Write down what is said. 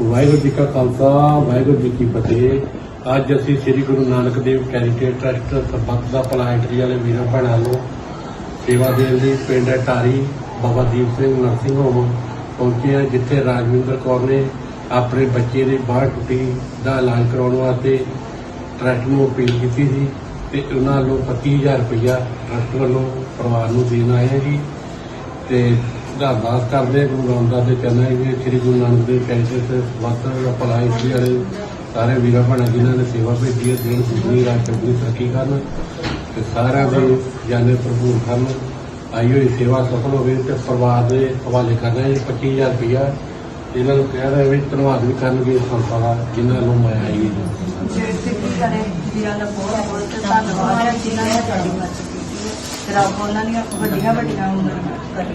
ਵਾਹਿਗੁਰੂ ਜੀ ਕਾ ਖਾਲਸਾ, ਵਾਹਿਗੁਰੂ ਜੀ ਕੀ ਫਤਿਹ। ਅੱਜ ਅਸੀਂ ਸ੍ਰੀ ਗੁਰੂ ਨਾਨਕ ਦੇਵ ਚੈਰੀਟੇਬਲ ਟਰਸਟ ਸਰਬੱਤ ਦਾ ਪਲਾਇਟਰੀ ਵਾਲੇ ਵੀਰਾਂ ਭੈਣਾਂ ਨੂੰ ਸੇਵਾ ਦੇਣ ਲਈ ਪਿੰਡ ਟਾਰੀ ਬਾਬਾ ਦੀਪ ਸਿੰਘ ਨਰਸਿੰਗ ਹੋਮ ਪਹੁੰਚੇ ਹਾਂ, ਜਿੱਥੇ ਰਾਜਵਿੰਦਰ ਕੌਰ ਨੇ ਆਪਣੇ ਬੱਚੇ ਦੀ ਬਾਹਰ ਟੁੱਟੀ ਦਾ ਇਲਾਜ ਕਰਾਉਣ ਵਾਸਤੇ ਟਰਸਟ ਨੂੰ ਅਪੀਲ ਕੀਤੀ ਸੀ ਤੇ ਉਹਨਾਂ ਵੱਲੋਂ 25000 ਰੁਪਇਆ ਟਰਸਟ ਵੱਲੋਂ ਪਰਿਵਾਰ ਨੂੰ ਦੇਣ ਆਏ ਹਾਂ ਜੀ। ਤੇ ਅਰਦਾਸ ਕਰਦੇ ਗੁਰੂ ਰਾਮਦਾਸ ਦੇ ਚਰਨਾਂ ਵਿੱਚ ਸ੍ਰੀ ਗੁਰੂ ਨਾਨਕ ਦੇਵ ਚੈਰੀਟੇਬਲ ਵਕਤ ਦਾ ਭਲਾ ਇਸ ਵਾਲੇ ਸਾਰੇ ਵੀਰਾਂ ਭੈਣਾਂ ਜਿਨ੍ਹਾਂ ਨੇ ਸੇਵਾ ਭੇਜੀ ਹੈ ਦੇਣ ਸੁਣੀ ਰਾਜ ਚੰਗੀ ਤਰੱਕੀ ਕਰਨ ਤੇ ਸਾਰਿਆਂ ਦੇ ਜਾਨੇ ਭਰਪੂਰ ਕਰਨ। ਆਈ ਹੋਈ ਸੇਵਾ ਸਫਲ ਹੋਵੇ ਤੇ ਪਰਿਵਾਰ ਦੇ ਹਵਾਲੇ ਕਰਨਾ ਹੈ 25000 ਰੁਪਇਆ ਇਹਨਾਂ ਨੂੰ ਕਹਿ ਰਹੇ ਵੀ ਧੰਨਵਾਦ ਵੀ ਕਰਨਗੇ ਇਸ ਸੰਸਥਾ ਦਾ ਜਿਨ੍ਹਾਂ ਨੂੰ ਮੈਂ ਆਈ ਹੈ ਬੇਨਤੀ ਵੀ ਕਰੇ ਵੀਰਾਂ ਦਾ ਬਹੁਤ ਬਹੁਤ ਧੰਨਵਾਦ। ਜਿਨ੍ਹਾਂ ਨੇ ਸਾਡੀ ਮਦਦ ਕੀਤੀ ਹੈ ਰੱਬ ਉਹਨਾਂ ਦੀਆਂ ਵੱਡੀਆਂ ਵੱਡੀਆਂ ਉਮਰਾਂ ਕਰੇ